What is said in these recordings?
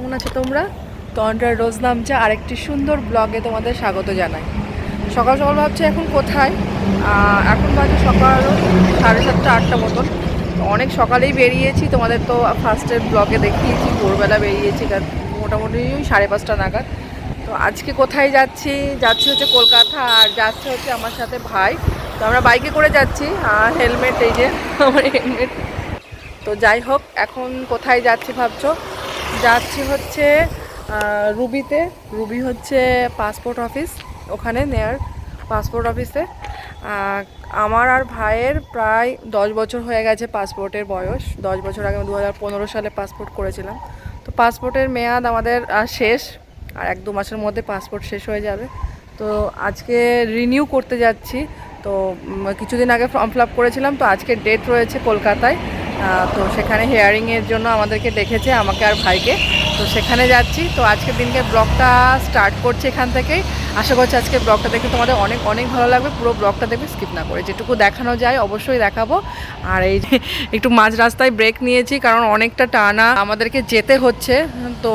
কেমন আছো তোমরা? তন্ড্রার রোজ নামছে আরেকটি সুন্দর ব্লগে তোমাদের স্বাগত জানাই। সকাল সকাল ভাবছি এখন কোথায়? এখন বাজে সকাল সাড়ে সাতটা, আটটা মতন। অনেক সকালেই বেরিয়েছি, তোমাদের তো ফার্স্টের ব্লগে দেখিয়েছি, ভোরবেলা বেরিয়েছি মোটামুটি ওই সাড়ে পাঁচটা নাগাদ। তো আজকে কোথায় যাচ্ছি? যাচ্ছি হচ্ছে কলকাতা আর যাচ্ছে হচ্ছে আমার সাথে ভাই। তো আমরা বাইকে করে যাচ্ছি হেলমেট, এই যে, আমার হেলমেট। তো যাই হোক, এখন কোথায় যাচ্ছি ভাবছ? যাচ্ছি হচ্ছে রুবিতে। রুবি হচ্ছে পাসপোর্ট অফিস ওখানে নেয়ার পাসপোর্ট অফিসে আমার আর ভাইয়ের প্রায় দশ বছর হয়ে গেছে পাসপোর্টের বয়স। দশ বছর আগে দু হাজার পনেরো সালে পাসপোর্ট করেছিলাম। তো পাসপোর্টের মেয়াদ আমাদের আহ, শেষ আর এক দু মাসের মধ্যে পাসপোর্ট শেষ হয়ে যাবে। তো আজকে রিনিউ করতে যাচ্ছি। তো কিছুদিন আগে ফর্ম ফিল আপ করেছিলাম। তো আজকে ডেট রয়েছে কলকাতায়। তো সেখানে হেয়ারিংয়ের জন্য আমাদেরকে ডেকেছে আমাকে আর ভাইকে। তো সেখানে যাচ্ছি। তো আজকের দিনকে ব্লগটা স্টার্ট করছি এখান থেকেই। আশা করছি আজকে ব্লগটা দেখে তোমাদের অনেক অনেক ভালো লাগবে। পুরো ব্লগটা দেখবে স্কিপ না করে। যেটুকু দেখানো যায় অবশ্যই দেখাবো। আর এই একটু মাঝ রাস্তায় ব্রেক নিয়েছি কারণ অনেকটা টানা আমাদেরকে যেতে হচ্ছে। তো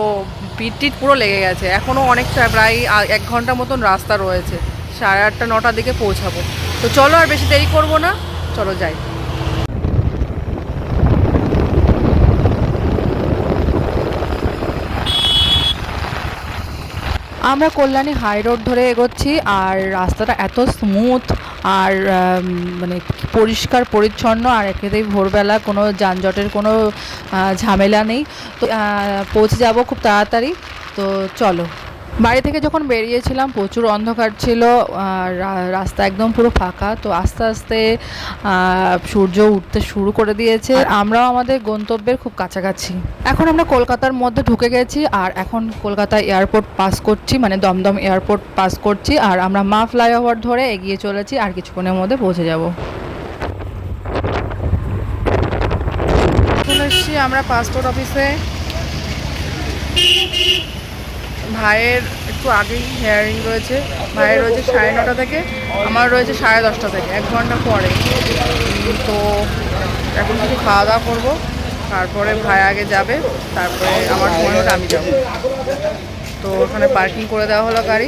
পিট পুরো লেগে গেছে। এখনও অনেকটা প্রায় এক ঘণ্টা মতন রাস্তা রয়েছে। সাড়ে আটটা, নটার দিকে পৌঁছাবো। তো চলো আর বেশি দেরি করব না। চলো যাই। আমরা কল্যাণী হাই রোড ধরে এগোচ্ছি আর রাস্তাটা এত স্মুথ আর মানে পরিষ্কার, পরিচ্ছন্ন আর একেতেই ভোরবেলা কোনো যানজটের কোনো ঝামেলা নেই। তো পৌঁছে যাব খুব তাড়াতাড়ি। তো চলো। বাড়ি থেকে যখন বেরিয়েছিলাম প্রচুর অন্ধকার ছিল রাস্তা একদম পুরো ফাঁকা তো আস্তে আস্তে সূর্য উঠতে শুরু করে দিয়েছে। আমরাও আমাদের গন্তব্যের খুব কাছাকাছি। এখন আমরা কলকাতার মধ্যে ঢুকে গেছি আর এখন কলকাতা এয়ারপোর্ট পাস করছি মানে দমদম এয়ারপোর্ট পাস করছি আর আমরা মা ফ্লাইওভার ধরে এগিয়ে চলেছি আর কিছুক্ষণের মধ্যে পৌঁছে যাব। চলে এসেছি আমরা পাসপোর্ট অফিসে ভাইয়ের একটু আগেই হেয়ারিং রয়েছে। ভাইয়ের রয়েছে সাড়ে নটা থেকে, আমার রয়েছে সাড়ে দশটা থেকে, এক ঘণ্টা পরে। তো এখন কিছু খাওয়া দাওয়া করব, তারপরে ভাই আগে যাবে, তারপরে আমার সময় আমি যাব। তো ওখানে পার্কিং করে দেওয়া হলো গাড়ি।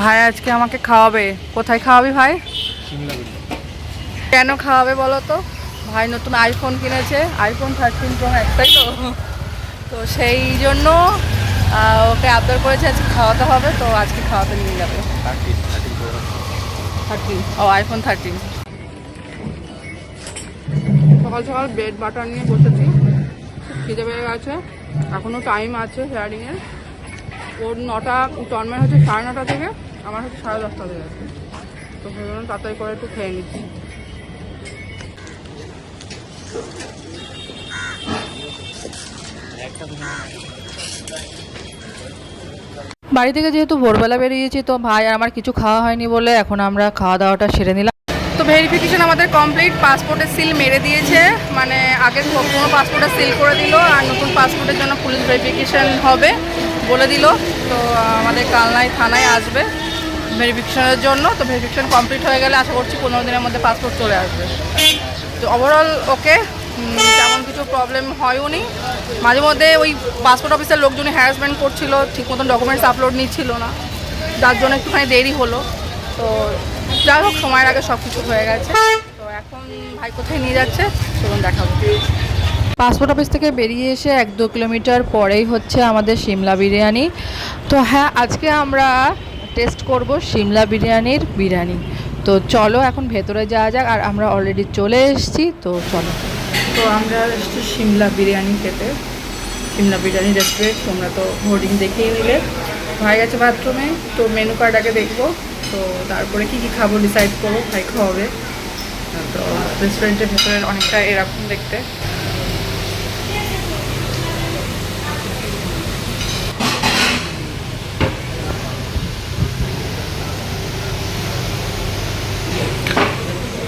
ভাই আজকে আমাকে খাওয়াবে। কোথায় খাওয়াবি ভাই? কেন খাওয়াবে বলো তো? ভাই নতুন আইফোন কিনেছে আইফোন থার্টিন প্রো একটাই তো? তো সেই জন্য ওকে আবদার করেছে আজকে খাওয়াতে হবে, তো আজকে খাওয়াতে নিয়ে যাবে। থার্টিন ও আইফোন থার্টিন সকাল সকাল ব্রেড বাটার নিয়ে বসেছি, খিদে পেয়ে গেছে। এখনও টাইম আছে হেয়ারিংয়ের ওর নটা জন্মের হচ্ছে সাড়ে নটা থেকে আমার হচ্ছে সাড়ে দশটা থেকে তো সেই জন্য তাড়াতাড়ি করে একটু খেয়ে নিচ্ছি। বাড়ি থেকে যেহেতু ভোরবেলা বেরিয়েছি তো ভাই আর আমার কিছু খাওয়া হয়নি বলে এখন আমরা খাওয়া দাওয়াটা সেরে নিলাম। তো ভেরিফিকেশন আমাদের কমপ্লিট পাসপোর্টের সিল মেরে দিয়েছে। মানে আগে কোনো পাসপোর্টের সিল করে দিল আর নতুন পাসপোর্টের জন্য পুলিশ ভেরিফিকেশন হবে। বলে দিল। তো আমাদের কালনায় থানায় আসবে ভেরিফিকেশনের জন্য। তো ভেরিফিকেশন কমপ্লিট হয়ে গেলে আশা করছি পনেরো দিনের মধ্যে পাসপোর্ট চলে আসবে। তো ওভারঅল ওকে তেমন কিছু প্রবলেম হয়ও নি মাঝে মধ্যে ওই পাসপোর্ট অফিসের লোকজনই হ্যারাসমেন্ট করছিল, ঠিক মতন ডকুমেন্টস আপলোড নিচ্ছিল না। যার জন্য একটুখানি দেরি হলো। তো যাই হোক, সময়ের আগে সব কিছু হয়ে গেছে। তো এখন ভাই কোথায় নিয়ে যাচ্ছে? চলুন দেখাবো পাসপোর্ট অফিস থেকে বেরিয়ে এসে এক দু কিলোমিটার পরেই হচ্ছে আমাদের সিমলা বিরিয়ানি। তো হ্যাঁ আজকে আমরা টেস্ট করব সিমলা বিরিয়ানির বিরিয়ানি। তো চলো এখন ভেতরে যাওয়া যাক, আর আমরা অলরেডি চলে এসেছি, তো চলো। তো আমরা এসেছি সিমলা বিরিয়ানি খেতে। সিমলা বিরিয়ানি রেস্টুরেন্ট তোমরা তো হোর্ডিং দেখেই নিলে। ভাই গেছে বাথরুমে তো মেনু কার্ড আগে দেখব। তো তারপরে কি কি খাব ডিসাইড করব ভাই খাওয়াবে। তো রেস্টুরেন্টের ভেতরে অনেকটা এরকম দেখতে।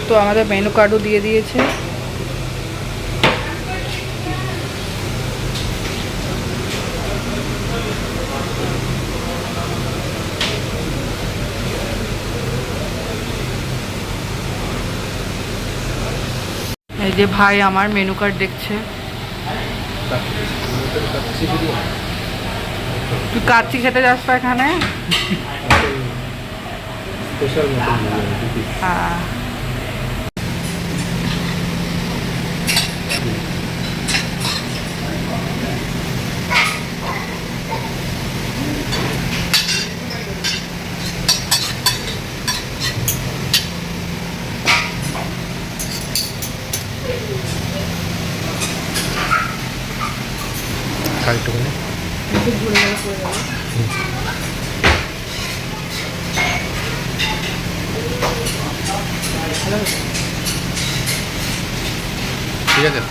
তো আমাদের মেনু কার্ডও দিয়ে দিয়েছে। এই যে ভাই আমার মেনু কার্ড দেখছে। তুই কাচ্ছি খেতে যাস এখানে? হ্যাঁ। ঠিক আছে?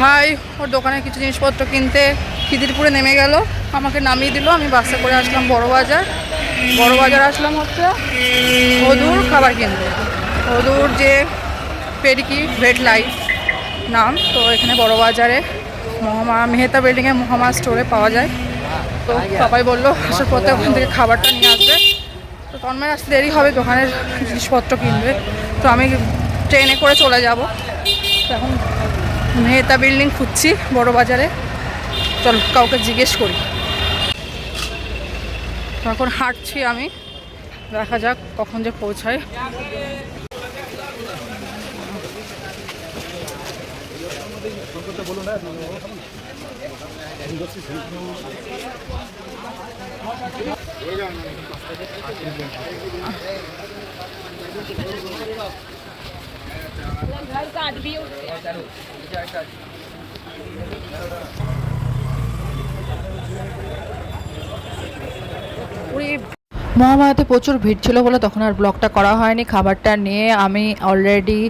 ভাই, ওর দোকানে কিছু জিনিসপত্র কিনতে খিদিরপুরে নেমে গেল। আমাকে নামিয়ে দিল, আমি বাসে করে আসলাম বড় বাজার বড় বাজার আসলাম হচ্ছে অদূর খাবার কিনতে অদূর যে পেডিকি ভেট লাইফ নাম, তো এখানে বড় বাজারে মহামা, মেহতা বিল্ডিংয়ে মহামা স্টোরে পাওয়া যায়। তো সবাই বলল আসার পথে ওখান থেকে খাবারটা নিয়ে আসবে। তো তন্ময় আসতে দেরি হবে দোকানের জিনিসপত্র কিনবে। তো আমি ট্রেনে করে চলে যাব। এখন মেহতা বিল্ডিং খুঁজছি, বড় বাজারে। চল, কাউকে জিজ্ঞেস করি। তো এখন হাঁটছি আমি। দেখা যাক কখন যে পৌঁছায়। घर का आदमी पूरी মহামায়াতে প্রচুর ভিড় ছিল বলে তখন আর ব্লগটা করা হয়নি। খাবারটা নিয়ে আমি অলরেডি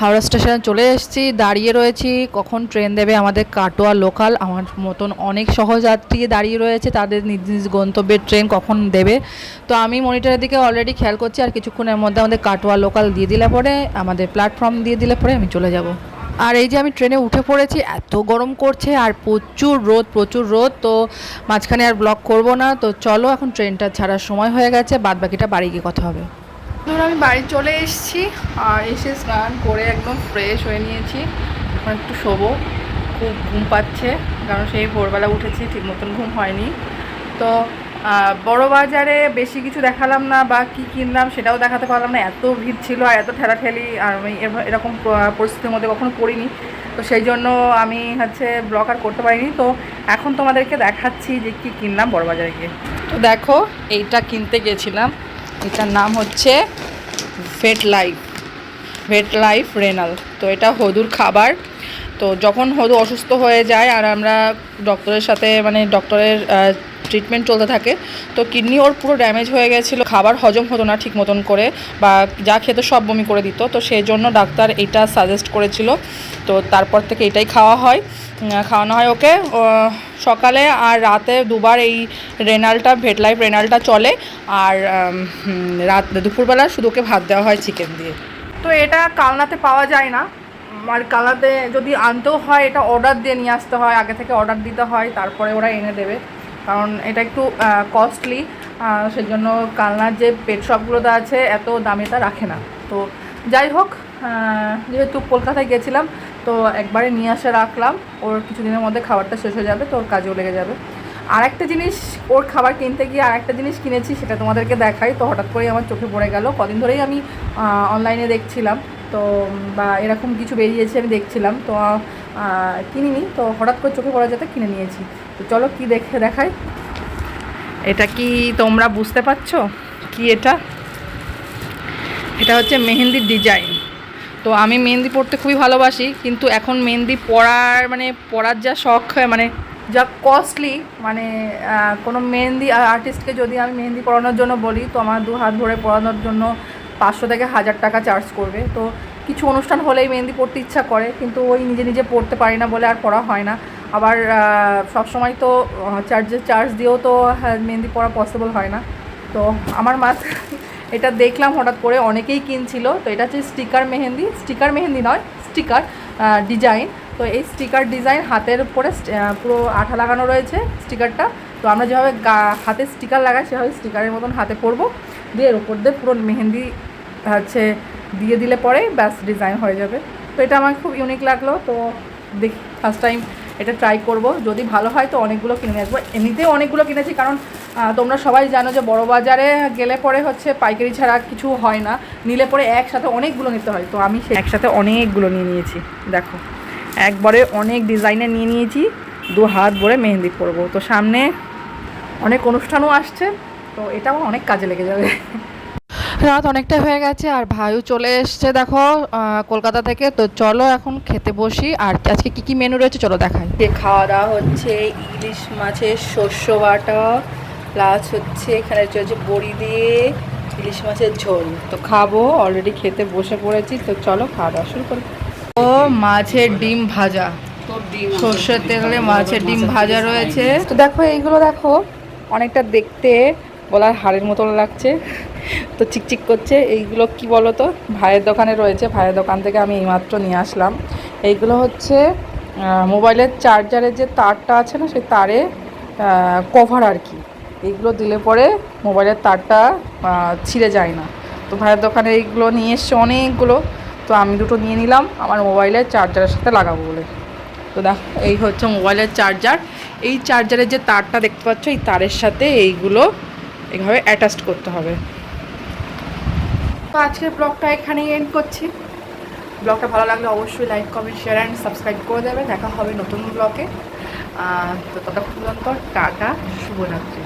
হাওড়া স্টেশনে চলে এসেছি, দাঁড়িয়ে রয়েছি। কখন ট্রেন দেবে আমাদের কাটোয়া লোকাল আমার মতন অনেক সহযাত্রী দাঁড়িয়ে রয়েছে, তাদের নিজ নিজ গন্তব্যের ট্রেন কখন দেবে? তো আমি মনিটরের দিকে অলরেডি খেয়াল করছি আর কিছুক্ষণের মধ্যে আমাদের কাটোয়া লোকাল দিয়ে দিলে পরে, আমাদের প্ল্যাটফর্ম দিয়ে দিলে পরে আমি চলে যাব। আর এই যে আমি ট্রেনে উঠে পড়েছি, এত গরম করছে আর প্রচুর রোদ প্রচুর রোদ, তো মাঝখানে আর ব্লক করব না। তো চলো এখন ট্রেনটা ছাড়ার সময় হয়ে গেছে বাদ বাকিটা বাড়ি গিয়ে কথা হবে। ধরুন আমি বাড়ি চলে এসেছি, আর এসে স্নান করে একদম ফ্রেশ হয়ে নিয়েছি। এখন একটু শোবো, খুব ঘুম পাচ্ছে, কারণ সেই ভোরবেলা উঠেছি, ঠিক মতন ঘুম হয়নি। তো বড় বাজারে বেশি কিছু দেখালাম না বা কি কিনলাম সেটাও দেখাতে পারলাম না। এত ভিড় ছিল আর এত ঠেলাঠেলি, আর আমি এরকম পরিস্থিতির মধ্যে কখনো পড়িনি। তো সেই জন্য আমি হচ্ছে ব্লগ আর করতে পারিনি। তো এখন তোমাদেরকে দেখাচ্ছি যে কি কিনলাম বড় বাজারে গিয়ে। তো দেখো, এইটা কিনতে গেছিলাম। এটার নাম হচ্ছে Vet Life Vet Life renal তো এটা হদুর খাবার। তো যখন হদু অসুস্থ হয়ে যায় আর আমরা ডক্টরের সাথে মানে ডক্টরের ট্রিটমেন্ট চলতে থাকে। তো কিডনি ওর পুরো ড্যামেজ হয়ে গেছিল, খাবার হজম হতো না ঠিক মতন করে বা যা খেতে সব বমি করে দিত। তো সেই জন্য ডাক্তার এটা সাজেস্ট করেছিল। তো তারপর থেকে এটাই খাওয়া হয়। খাওয়ানো হয় ওকে। সকালে আর রাতে দুবার এই রেনালটা ভেট লাইফ রেনালটা চলে। আর রাত, দুপুরবেলা শুধু ওকে ভাত দেওয়া হয় চিকেন দিয়ে। তো এটা কালনাতে পাওয়া যায় না। আর কালনাতে যদি আনতেও হয়, এটা অর্ডার দিয়ে নিয়ে আসতে হয়। আগে থেকে অর্ডার দিতে হয়, তারপরে ওরা এনে দেবে। কারণ এটা একটু কস্টলি সেই জন্য কালনার যে পেট শপগুলোতে আছে, এত দামে তা রাখে না। তো যাই হোক যেহেতু কলকাতায় গেছিলাম, তো একবারে নিয়ে আসে রাখলাম। ওর কিছুদিনের মধ্যে খাবারটা শেষ হয়ে যাবে, তো ওর কাজেও লেগে যাবে। আর একটা জিনিস, ওর খাবার কিনতে গিয়ে আর একটা জিনিস কিনেছি, সেটা তোমাদেরকে দেখাই। তো হঠাৎ করেই আমার চোখে পড়ে গেল। কদিন ধরেই আমি অনলাইনে দেখছিলাম। তো বা এরকম কিছু বেরিয়েছে, আমি দেখছিলাম। তো কিনিনি, তো হঠাৎ করে চোখে পড়ে যেতে কিনে নিয়েছি। তো চলো কি দেখে দেখাই। এটা কি তোমরা বুঝতে পারছ? কি এটা? এটা হচ্ছে মেহেন্দির ডিজাইন। তো আমি মেহেন্দি পড়তে খুবই ভালোবাসি, কিন্তু এখন মেহেন্দি পড়ার মানে পড়ার যা শখ হয় মানে যা কস্টলি মানে কোনো মেহেন্দি আর্টিস্টকে যদি আমি মেহেন্দি পড়ানোর জন্য বলি, তো আমার দু হাত ধরে পড়ানোর জন্য পাঁচশো থেকে হাজার টাকা চার্জ করবে। তো কিছু অনুষ্ঠান হলেই মেহেন্দি পড়তে ইচ্ছা করে, কিন্তু ওই নিজে নিজে পড়তে পারি না বলে আর পড়া হয় না। আবার সব সময় তো চার্জের চার্জ দিয়েও তো মেহেন্দি পড়া পসিবল হয় না। তো আমার মা এটা দেখলাম হঠাৎ করে, অনেকেই কিনছিল। তো এটা হচ্ছে স্টিকার মেহেন্দি। স্টিকার মেহেন্দি নয় স্টিকার ডিজাইন তো এই স্টিকার ডিজাইন হাতের উপরে পুরো আঠা লাগানো রয়েছে স্টিকারটা তো আমরা যেভাবে হাতে স্টিকার লাগাই, সেভাবে স্টিকারের মতন হাতে পরবো। দিয়ে এর উপর দিয়ে পুরো মেহেন্দি, হচ্ছে দিয়ে দিলে পরে ব্যাস ডিজাইন হয়ে যাবে। তো এটা আমার খুব ইউনিক লাগল। তো দেখি ফার্স্ট টাইম এটা ট্রাই করব। যদি ভালো হয় তো অনেকগুলো কিনে আসব। এমনিতেও অনেকগুলো কিনেছি কারণ তোমরা সবাই জানো যে বড় বাজারে গেলে পরে হচ্ছে পাইকারি ছাড়া কিছু হয় না। নিলে পরে একসাথে অনেকগুলো নিতে হয়। তো আমি একসাথে অনেকগুলো নিয়ে নিয়েছি। দেখো, একবারে অনেক ডিজাইনের নিয়ে নিয়েছি। দু হাত ভরে মেহেন্দি করব তো সামনে অনেক অনুষ্ঠানও আসছে। তো এটাও অনেক কাজে লেগে যাবে। রাত অনেকটা হয়ে গেছে আর ভাইও চলে এসছে দেখো কলকাতা থেকে। তো চলো এখন খেতে বসি। আর আজকে কি কি মেনু রয়েছে চলো দেখাই। যে খাওয়া দাওয়া হচ্ছে ইলিশ মাছের শস্য বাটা প্লাস হচ্ছে এখানে চলছে বড়ি দিয়ে ইলিশ মাছের ঝোল। তো খাব অলরেডি খেতে বসে পড়েছি। তো চলো খাওয়া দাওয়া শুরু করি। ও মাছের ডিম ভাজা। সর্ষের তেলে মাছের ডিম ভাজা রয়েছে। তো দেখো এইগুলো দেখো অনেকটা দেখতে গলার হাড়ের মতন লাগছে। তো চিকচিক করছে। এইগুলো কি বলো তো ভাইয়ের দোকানে রয়েছে। ভাইয়ের দোকান থেকে আমি এইমাত্র নিয়ে আসলাম। এইগুলো হচ্ছে মোবাইলের চার্জারের যে তারটা আছে না, সেই তারে কভার আর কি। এইগুলো দিলে পরে মোবাইলের তারটা ছিঁড়ে যায় না। তো ভাইয়ের দোকানে এইগুলো নিয়ে এসছে অনেকগুলো। তো আমি দুটো নিয়ে নিলাম। আমার মোবাইলের চার্জারের সাথে লাগাবো বলে। তো দেখো, এই হচ্ছে মোবাইলের চার্জার। এই চার্জারের যে তারটা দেখতে পাচ্ছ, এই তারের সাথে এইগুলো এইভাবে অ্যাটাচড করতে হবে। তো আজকের ব্লগটা এখানেই এন্ড করছি। ব্লগটা ভালো লাগলে অবশ্যই like comment share and subscribe করে দেবে দেখা হবে নতুন ব্লগে। তো ততক্ষণ পর্যন্ত টাটা, শুভরাত্রি।